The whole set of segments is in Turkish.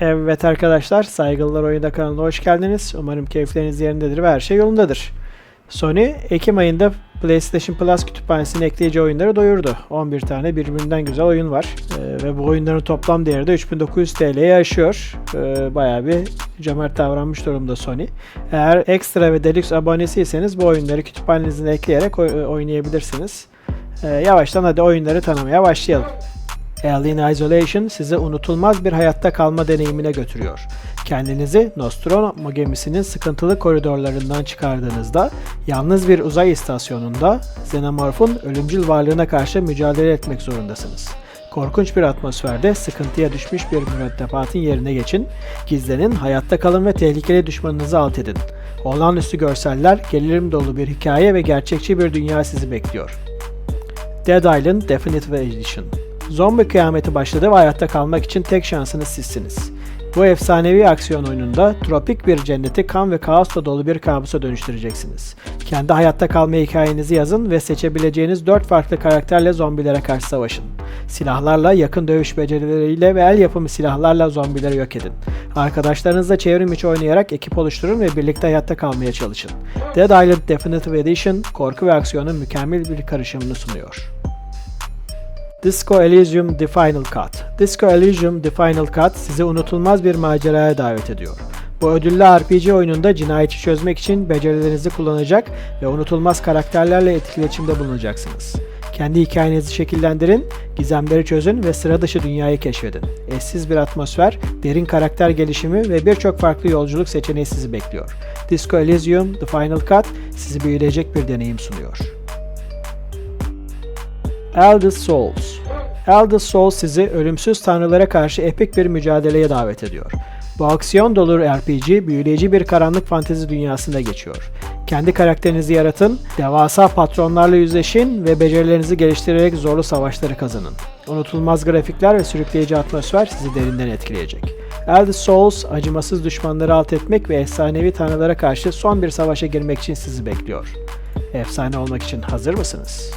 Evet arkadaşlar, Saygılılar Oyunda kanalına hoş geldiniz. Umarım keyifleriniz yerindedir ve her şey yolundadır. Sony, Ekim ayında PlayStation Plus kütüphanesine ekleyici oyunları doyurdu. 11 tane birbirinden güzel oyun var. Ee, ve bu oyunların toplam değeri de 3900 TL'ye aşıyor. Ee, bayağı bir cömert davranmış durumda Sony. Eğer ekstra ve deluxe abonesiyseniz bu oyunları kütüphanenize ekleyerek oy- oynayabilirsiniz. Ee, yavaştan hadi oyunları tanımaya başlayalım. Alien Isolation sizi unutulmaz bir hayatta kalma deneyimine götürüyor. Kendinizi Nostromo gemisinin sıkıntılı koridorlarından çıkardığınızda yalnız bir uzay istasyonunda Xenomorph'un ölümcül varlığına karşı mücadele etmek zorundasınız. Korkunç bir atmosferde sıkıntıya düşmüş bir mürettebatın yerine geçin, gizlenin, hayatta kalın ve tehlikeli düşmanınızı alt edin. Olağanüstü görseller, gerilim dolu bir hikaye ve gerçekçi bir dünya sizi bekliyor. Dead Island Definitive Edition Zombi kıyameti başladı ve hayatta kalmak için tek şansınız sizsiniz. Bu efsanevi aksiyon oyununda tropik bir cenneti kan ve kaosla dolu bir kabusa dönüştüreceksiniz. Kendi hayatta kalma hikayenizi yazın ve seçebileceğiniz 4 farklı karakterle zombilere karşı savaşın. Silahlarla, yakın dövüş becerileriyle ve el yapımı silahlarla zombileri yok edin. Arkadaşlarınızla çevrim içi oynayarak ekip oluşturun ve birlikte hayatta kalmaya çalışın. Dead Island Definitive Edition, korku ve aksiyonun mükemmel bir karışımını sunuyor. Disco Elysium The Final Cut. Disco Elysium The Final Cut sizi unutulmaz bir maceraya davet ediyor. Bu ödüllü RPG oyununda cinayeti çözmek için becerilerinizi kullanacak ve unutulmaz karakterlerle etkileşimde bulunacaksınız. Kendi hikayenizi şekillendirin, gizemleri çözün ve sıra dışı dünyayı keşfedin. Eşsiz bir atmosfer, derin karakter gelişimi ve birçok farklı yolculuk seçeneği sizi bekliyor. Disco Elysium The Final Cut sizi büyüleyecek bir deneyim sunuyor. Elder Souls Elder Souls sizi ölümsüz tanrılara karşı epik bir mücadeleye davet ediyor. Bu aksiyon dolu RPG, büyüleyici bir karanlık fantezi dünyasında geçiyor. Kendi karakterinizi yaratın, devasa patronlarla yüzleşin ve becerilerinizi geliştirerek zorlu savaşları kazanın. Unutulmaz grafikler ve sürükleyici atmosfer sizi derinden etkileyecek. Elder Souls, acımasız düşmanları alt etmek ve efsanevi tanrılara karşı son bir savaşa girmek için sizi bekliyor. Efsane olmak için hazır mısınız?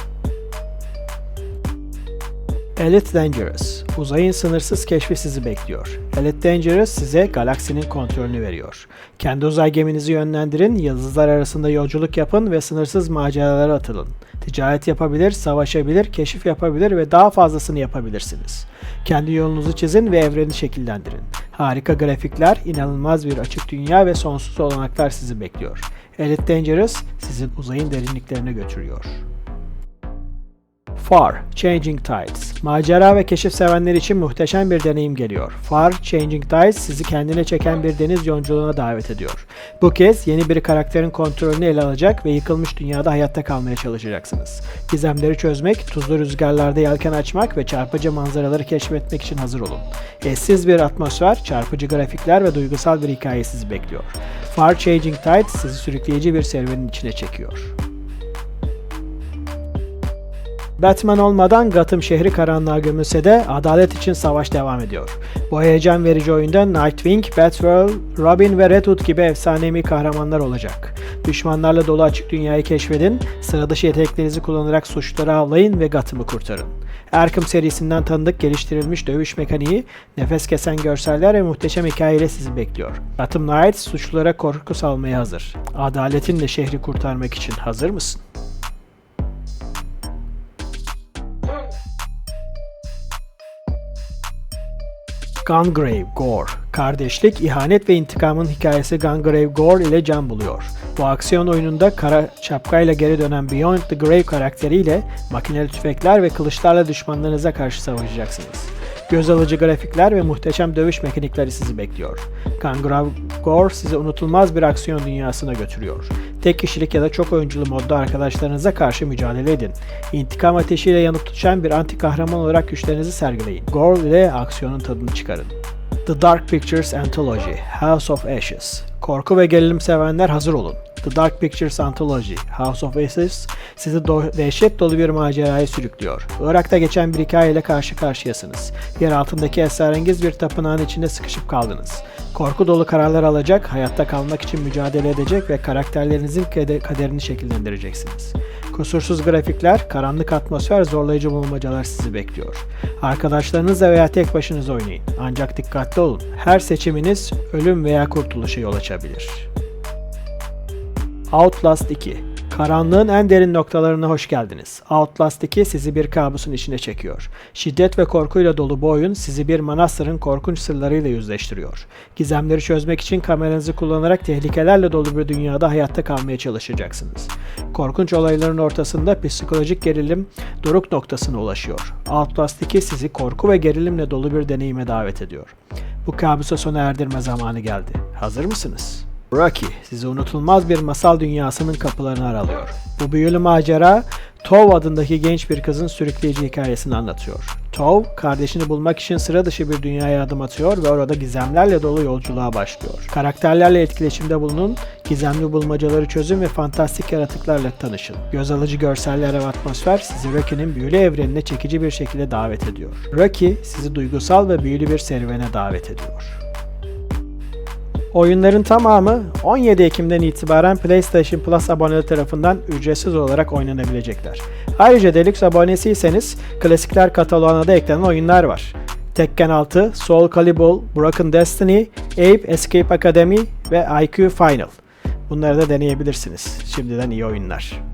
Elite Dangerous. Uzayın sınırsız keşfi sizi bekliyor. Elite Dangerous size galaksinin kontrolünü veriyor. Kendi uzay geminizi yönlendirin, yıldızlar arasında yolculuk yapın ve sınırsız maceralara atılın. Ticaret yapabilir, savaşabilir, keşif yapabilir ve daha fazlasını yapabilirsiniz. Kendi yolunuzu çizin ve evreni şekillendirin. Harika grafikler, inanılmaz bir açık dünya ve sonsuz olanaklar sizi bekliyor. Elite Dangerous sizi uzayın derinliklerine götürüyor. Far, Changing Tides. Macera ve keşif sevenler için muhteşem bir deneyim geliyor. Far, Changing Tides sizi kendine çeken bir deniz yolculuğuna davet ediyor. Bu kez yeni bir karakterin kontrolünü ele alacak ve yıkılmış dünyada hayatta kalmaya çalışacaksınız. Gizemleri çözmek, tuzlu rüzgarlarda yelken açmak ve çarpıcı manzaraları keşfetmek için hazır olun. Eşsiz bir atmosfer, çarpıcı grafikler ve duygusal bir hikaye sizi bekliyor. Far Changing Tides sizi sürükleyici bir serüvenin içine çekiyor. Batman olmadan Gotham şehri karanlığa gömülse de adalet için savaş devam ediyor. Bu heyecan verici oyunda Nightwing, Batgirl, Robin ve Red Hood gibi efsanevi kahramanlar olacak. Düşmanlarla dolu açık dünyayı keşfedin, sıra dışı yeteneklerinizi kullanarak suçları avlayın ve Gotham'ı kurtarın. Arkham serisinden tanıdık geliştirilmiş dövüş mekaniği, nefes kesen görseller ve muhteşem hikayeyle sizi bekliyor. Gotham Knights suçlulara korku salmaya hazır. Adaletinle şehri kurtarmak için hazır mısın? Gungrave Gore Kardeşlik, ihanet ve intikamın hikayesi Gungrave Gore ile can buluyor. Bu aksiyon oyununda kara şapkayla geri dönen Beyond the Grave karakteriyle makineli tüfekler ve kılıçlarla düşmanlarınıza karşı savaşacaksınız. Göz alıcı grafikler ve muhteşem dövüş mekanikleri sizi bekliyor. Gungrave Gore sizi unutulmaz bir aksiyon dünyasına götürüyor. Tek kişilik ya da çok oyunculu modda arkadaşlarınıza karşı mücadele edin. İntikam ateşiyle yanıp tutuşan bir anti kahraman olarak güçlerinizi sergileyin. Gore ile aksiyonun tadını çıkarın. The Dark Pictures Anthology House of Ashes Korku ve gerilim sevenler hazır olun. The Dark Pictures Anthology House of Ashes sizi do- dehşet dolu bir maceraya sürüklüyor. Irak'ta geçen bir hikayeyle karşı karşıyasınız. Yer altındaki esrarengiz bir tapınağın içinde sıkışıp kaldınız. Korku dolu kararlar alacak, hayatta kalmak için mücadele edecek ve karakterlerinizin kade- kaderini şekillendireceksiniz. Kusursuz grafikler, karanlık atmosfer, zorlayıcı bulmacalar sizi bekliyor. Arkadaşlarınızla veya tek başınıza oynayın. Ancak dikkatli olun. Her seçiminiz ölüm veya kurtuluşa yol açabilir. Outlast 2 Karanlığın en derin noktalarına hoş geldiniz. Outlast 2 sizi bir kabusun içine çekiyor. Şiddet ve korkuyla dolu bu oyun sizi bir manastırın korkunç sırlarıyla yüzleştiriyor. Gizemleri çözmek için kameranızı kullanarak tehlikelerle dolu bir dünyada hayatta kalmaya çalışacaksınız. Korkunç olayların ortasında psikolojik gerilim doruk noktasına ulaşıyor. Outlast 2 sizi korku ve gerilimle dolu bir deneyime davet ediyor. Bu kabusa sona erdirme zamanı geldi. Hazır mısınız? Rocky sizi unutulmaz bir masal dünyasının kapılarını aralıyor. Bu büyülü macera Tov adındaki genç bir kızın sürükleyici hikayesini anlatıyor. Tov, kardeşini bulmak için sıra dışı bir dünyaya adım atıyor ve orada gizemlerle dolu yolculuğa başlıyor. Karakterlerle etkileşimde bulunun, gizemli bulmacaları çözün ve fantastik yaratıklarla tanışın. Göz alıcı görseller ve atmosfer sizi Rocky'nin büyülü evrenine çekici bir şekilde davet ediyor. Rocky sizi duygusal ve büyülü bir serüvene davet ediyor. Oyunların tamamı 17 Ekim'den itibaren PlayStation Plus aboneleri tarafından ücretsiz olarak oynanabilecekler. Ayrıca Deluxe abonesiyseniz klasikler kataloğuna da eklenen oyunlar var. Tekken 6, Soul Calibur, Broken Destiny, Ape Escape Academy ve IQ Final. Bunları da deneyebilirsiniz. Şimdiden iyi oyunlar.